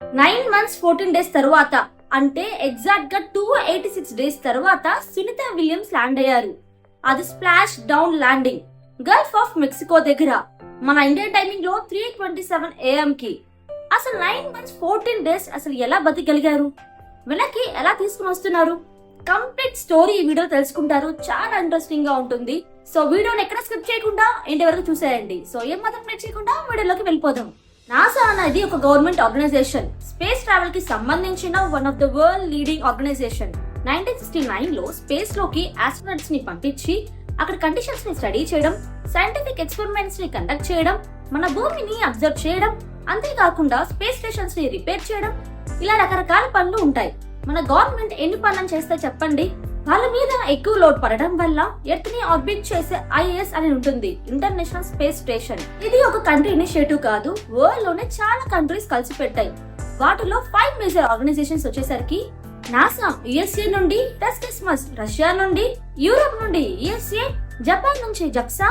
Nine months fourteen days తర్వాత అంటే ఎగ్జాక్ట్గా టూ ఎయిటీ సిక్స్ డేస్ తర్వాత సునీత విలియమ్స్ ల్యాండ్ అయ్యారు. అది splash down landing Gulf of Mexico దగ్గర మన ఇండియన్ టైమింగ్లో త్రీ ట్వంటీ సెవెన్ ఏఎం కి. అసలు నైన్ మంత్స్ ఫోర్టీన్ డేస్ అసలు ఎలా బతికగలిగారు? వెనక్కి ఎలా తీసుకుని వస్తున్నారు? కంప్లీట్ స్టోరీ ఈ వీడియో తెలుసుకుంటారు. చాలా ఇంట్రెస్టింగ్గా ఉంటుంది. సో వీడియోని ఎక్కడ స్కిప్ చేయకుండా ఇంటి వరకు చూసేయండి. సో ఏం మాత్రం చేయకుండా వీడియోలోకి వెళ్ళిపోదాం. నాసా అనేది ఒక గవర్నమెంట్ ఆర్గనైజేషన్. స్పేస్ ట్రావెల్కి సంబంధించిన one of the world leading organisation. Nineteen sixty నైన్లో స్పేస్లోకి ఆస్ట్రోనట్స్ని పంపించి అక్కడ కండిషన్స్ని స్టడీ చేయడం సైంటిఫిక్ ఎక్స్పెరిమెంట్స్ని కండక్ట్ చేయడం మన భూమిని అబ్జర్వ్ చేయడం అంతేకాకుండా స్పేస్ స్టేషన్స్ని రిపేర్ చేయడం ఇలా రకరకాల పనులు ఉంటాయి. మన గవర్నమెంట్ ఎన్ని పనులను చేస్తే చెప్పండి? వాళ్ళ మీద ఎక్కువ లోడ్ పడడం వల్ల ఎర్త్ని ఆర్బిట్ చేసే ఐఎస్ అని ఉంటుంది ఇంటర్నేషనల్ స్పేస్ స్టేషన్ ఇది ఒక కంట్రీ ఇనిషియేటివ్ కాదు వరల్డ్లోనే చాలా కంట్రీస్ కలిసి పెట్టాయి వాటిలో ఫైవ్ మేజర్ ఆర్గనైజేషన్స్ వచ్చేసరికి నాసా యుఎస్ఏ నుండి టెస్కిస్మస్ రష్యా నుండి యూరోప్ నుండి యుఎస్ఏ జపాన్ నుంచి జప్సా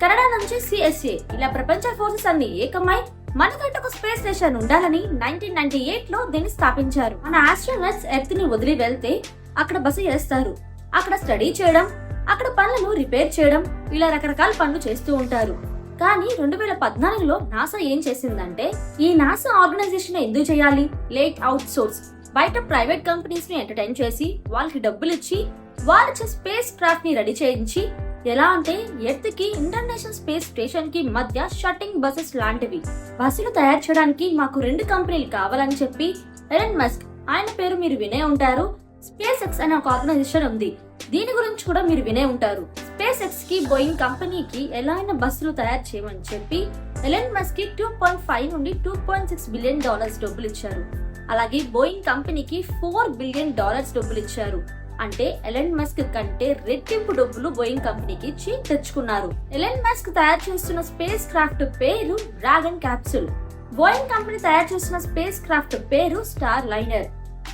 కెనడా నుంచి సిఎస్ఏ ఇలా ప్రపంచ ఫోర్సెస్ అన్ని ఏకమై మనకంటే ఒక స్పేస్ స్టేషన్ ఉండాలని నైన్టీన్ నైన్టీ ఎయిట్లో దీన్ని స్థాపించారు. మన ఆస్ట్రోనట్స్ ఎర్త్ని వదిలి వెళ్తే అక్కడ బస చేస్తారు అక్కడ స్టడీ చేయడం అక్కడ పనులను రిపేర్ చేయడం ఇలా రకరకాల పనులు చేస్తూ ఉంటారు. కానీ రెండు వేల పద్నాలుగులో నాసా ఏం చేసిందంటే ఈ నాసా ఆర్గనైజేషన్ ఎందుకు చేయాలి? లేట్ అవుట్ సోర్స్ బయట ప్రైవేట్ కంపెనీస్ని ఎంటర్టైన్ చేసి వాళ్ళకి డబ్బులు ఇచ్చి వాళ్ళ స్పేస్ క్రాఫ్ట్ని రెడీ చేయించి ఎలా అంటే ఎర్త్కి ఇంటర్నేషనల్ స్పేస్ స్టేషన్కి మధ్య షట్టింగ్ బస్సెస్ లాంటివి. బస్సులు తయారు చేయడానికి మాకు రెండు కంపెనీలు కావాలని చెప్పి ఎలన్ మస్క్ ఆయన పేరు మీరు వినే ఉంటారు. స్పేస్ ఎక్స్ అనే ఒక ఆర్గనైజేషన్ ఉంది. దీని గురించి కూడా మీరు వినే ఉంటారు. స్పేస్ ఎక్స్కి బోయింగ్ కంపెనీకి ఎలా అయినా బస్సులు తయారు చేయమని చెప్పి ఎలన్ మస్క్కి టూ పాయింట్ ఫైవ్ నుండి two point six billion dollars డబ్బులు ఇచ్చారు. అలాగే బోయింగ్ కంపెనీకి ఫోర్ బిలియన్ డాలర్స్ డబ్బులు ఇచ్చారు. అంటే ఎలన్ మస్క్ కంటే రెట్టింపు డబ్బులు బోయింగ్ కంపెనీకి ఇచ్చి తెచ్చుకున్నారు. ఎలన్ మస్క్ తయారు చేస్తున్న స్పేస్ క్రాఫ్ట్ పేరు డ్రాగన్ క్యాప్సూల్ బోయింగ్ కంపెనీ తయారు చేస్తున్న స్పేస్ క్రాఫ్ట్ పేరు స్టార్ లైనర్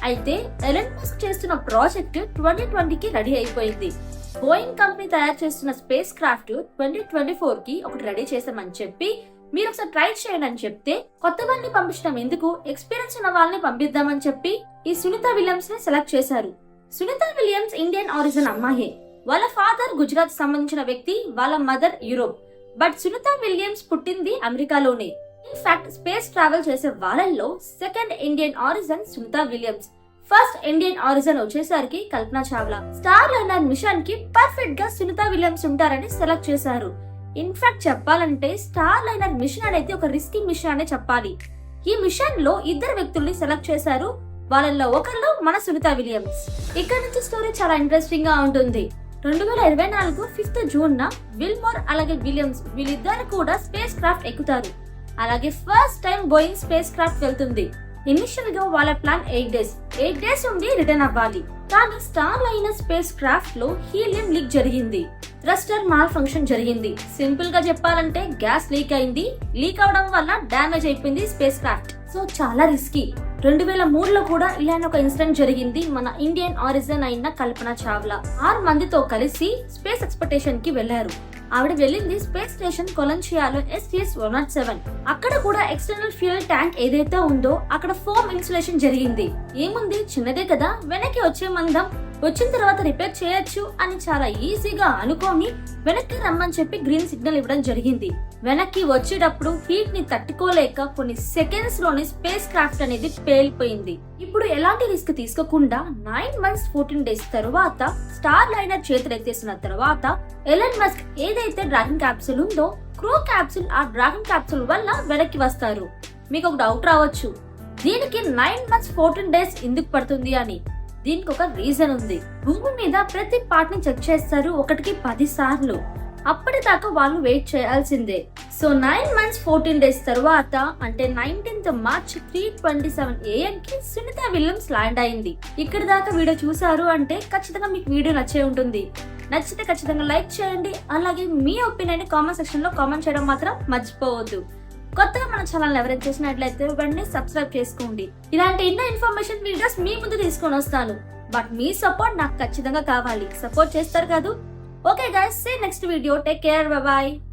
అయితే ఎలన్ మస్క్ చేస్తున్న ప్రాజెక్ట్ ట్వంటీ ట్వంటీకి రెడీ అయిపోయింది. బోయింగ్ కంపెనీ తయారు చేస్తున్న స్పేస్ క్రాఫ్ట్ ట్వంటీ ట్వంటీ ఫోర్కి ఒకటి రెడీ చేసామని చెప్పి మీరు ఒకసారి ట్రై చేయండి అని చెప్తే కొత్త వాళ్ళని పంపించడం ఎందుకు? ఎక్స్పీరియన్స్ ఉన్న వాళ్ళని పంపిద్దామని చెప్పి ఈ సునీత విలియమ్స్ని సెలెక్ట్ చేశారు. సునీత విలియమ్స్ ఇండియన్ ఆరిజిన్ అమ్మాయే. వాళ్ళ ఫాదర్ గుజరాత్ సంబంధించిన వ్యక్తి వాళ్ళ mother Europe but Sunita Williams పుట్టింది అమెరికాలోనే. ఇన్ఫాక్ట్ స్పేస్ ట్రావెల్ చేసే వాళ్ళల్లో second Indian origin Sunita Williams first Indian origin వచ్చేసరికి కల్పన చావ్లా. స్టార్ లైనర్ మిషన్కి పర్ఫెక్ట్గా సునీత విలియమ్స్ ఉంటారని సెలెక్ట్ చేశారు. ఇన్ఫాక్ట్ చెప్పాలంటే స్టార్ లైనర్ మిషన్ అనేది ఒక రిస్కీ మిషన్ అనే చెప్పాలి. ఈ మిషన్లో ఇద్దరు వ్యక్తుల్ని సెలెక్ట్ చేశారు. వాళ్ళల్లో ఒకరిలో మన సునీత విలియమ్స్ ఇక్కడ నుంచి స్టోరీ చాలా ఇంట్రెస్టింగ్గా ఉంటుంది. రెండు వేల ఇరవై నాలుగు ఫిఫ్త్ జూన్ న విల్మోర్ అలాగే విలియమ్స్ వీళ్ళిద్దరు కూడా స్పేస్ క్రాఫ్ట్ ఎక్కుతారు. అలాగే first time Boeing spacecraft వెళ్తుంది. ఇనిషియల్గా వాళ్ళ plan eight days eight days ఉండి రిటర్న్ అవ్వాలి. కానీ స్టార్ అయిన స్పేస్ క్రాఫ్ట్లో హీలియం లీక్ జరిగింది. థ్రస్టర్ మాల్ ఫంక్షన్ జరిగింది. సింపుల్గా చెప్పాలంటే గ్యాస్ లీక్ అయింది. లీక్ అవడం వల్ల డ్యామేజ్ అయిపోయింది స్పేస్ క్రాఫ్ట్ సో చాలా రిస్కీ రెండు వేల మూడులో కూడా ఇలాంటి ఒక ఇన్సిడెంట్ జరిగింది మన ఇండియన్ ఆరిజిన్ అయిన కల్పన చావ్లా. ఆరు మందితో కలిసి స్పేస్ ఎక్స్పెక్టేషన్కి వెళ్ళారు ఆవిడ వెళ్ళింది స్పేస్ స్టేషన్ కొలంచియాలో ఎస్టీఎస్ వన్ నాట్ సెవెన్. అక్కడ కూడా ఎక్స్టర్నల్ ఫ్యూయల్ ట్యాంక్ ఏదైతే ఉందో అక్కడ ఫోమ్ ఇన్సులేషన్ జరిగింది. ఏముంది? చిన్నదే కదా. వెనక్కి వచ్చే మందం. వచ్చిన తర్వాత రిపేర్ చేయొచ్చు అని చాలా ఈజీగా అనుకోని వెనక్కి రమ్మని చెప్పి గ్రీన్ సిగ్నల్ ఇవ్వడం జరిగింది. వెనక్కి వచ్చేటప్పుడు హీట్ని తట్టుకోలేక కొన్ని సెకండ్స్లోనే స్పేస్ క్రాఫ్ట్ అనేది పేలిపోయింది. ఇప్పుడు ఎలాంటి రిస్క్ తీసుకోకుండా నైన్ మంత్స్ ఫోర్టీన్ డేస్ తర్వాత స్టార్ లైనర్ చేతులు ఎత్తేసిన తర్వాత ఎలన్ మస్క్ ఏదైతే డ్రాగన్ క్యాప్సూల్ ఉందో క్రూ క్యాప్సూల్ ఆ డ్రాగన్ క్యాప్సూల్ వల్ల వెనక్కి వస్తారు. మీకు ఒక డౌట్ రావచ్చు. దీనికి నైన్ మంత్స్ ఫోర్టీన్ డేస్ ఎందుకు పడుతుంది అని. దీనికి ఒక రీజన్ ఉంది. భూమి మీద ప్రతి పార్ట్ని చెక్ చేస్తారు ఒకటికి పది సార్లు. అప్పటిదాకా వాళ్ళు వెయిట్ చేయాల్సిందే. So nine months fourteen days తర్వాత అంటే nineteenth March three twenty seven AM కి సునీత విలియమ్స్ ల్యాండ్ అయింది. ఇక్కడ దాకా వీడియో చూసారు అంటే ఖచ్చితంగా మీకు వీడియో నచ్చే ఉంటుంది. నచ్చితే ఖచ్చితంగా లైక్ చేయండి. అలాగే మీ ఒపీనియన్ కామెంట్ సెక్షన్లో కామెంట్ చేయడం మాత్రం మర్చిపోవద్దు. కొత్తగా మన ఛానల్ ఎవరైనా చూసినట్లయితే వెంటనే సబ్స్క్రైబ్ చేసుకోండి. ఇలాంటి ఎన్నో ఇన్ఫర్మేషన్ వీడియోస్ మీ ముందు తీసుకొని వస్తాను. బట్ మీ సపోర్ట్ నాకు ఖచ్చితంగా కావాలి. సపోర్ట్ చేస్తారు కాదు Okay guys, see you next video. Take care. Bye-bye.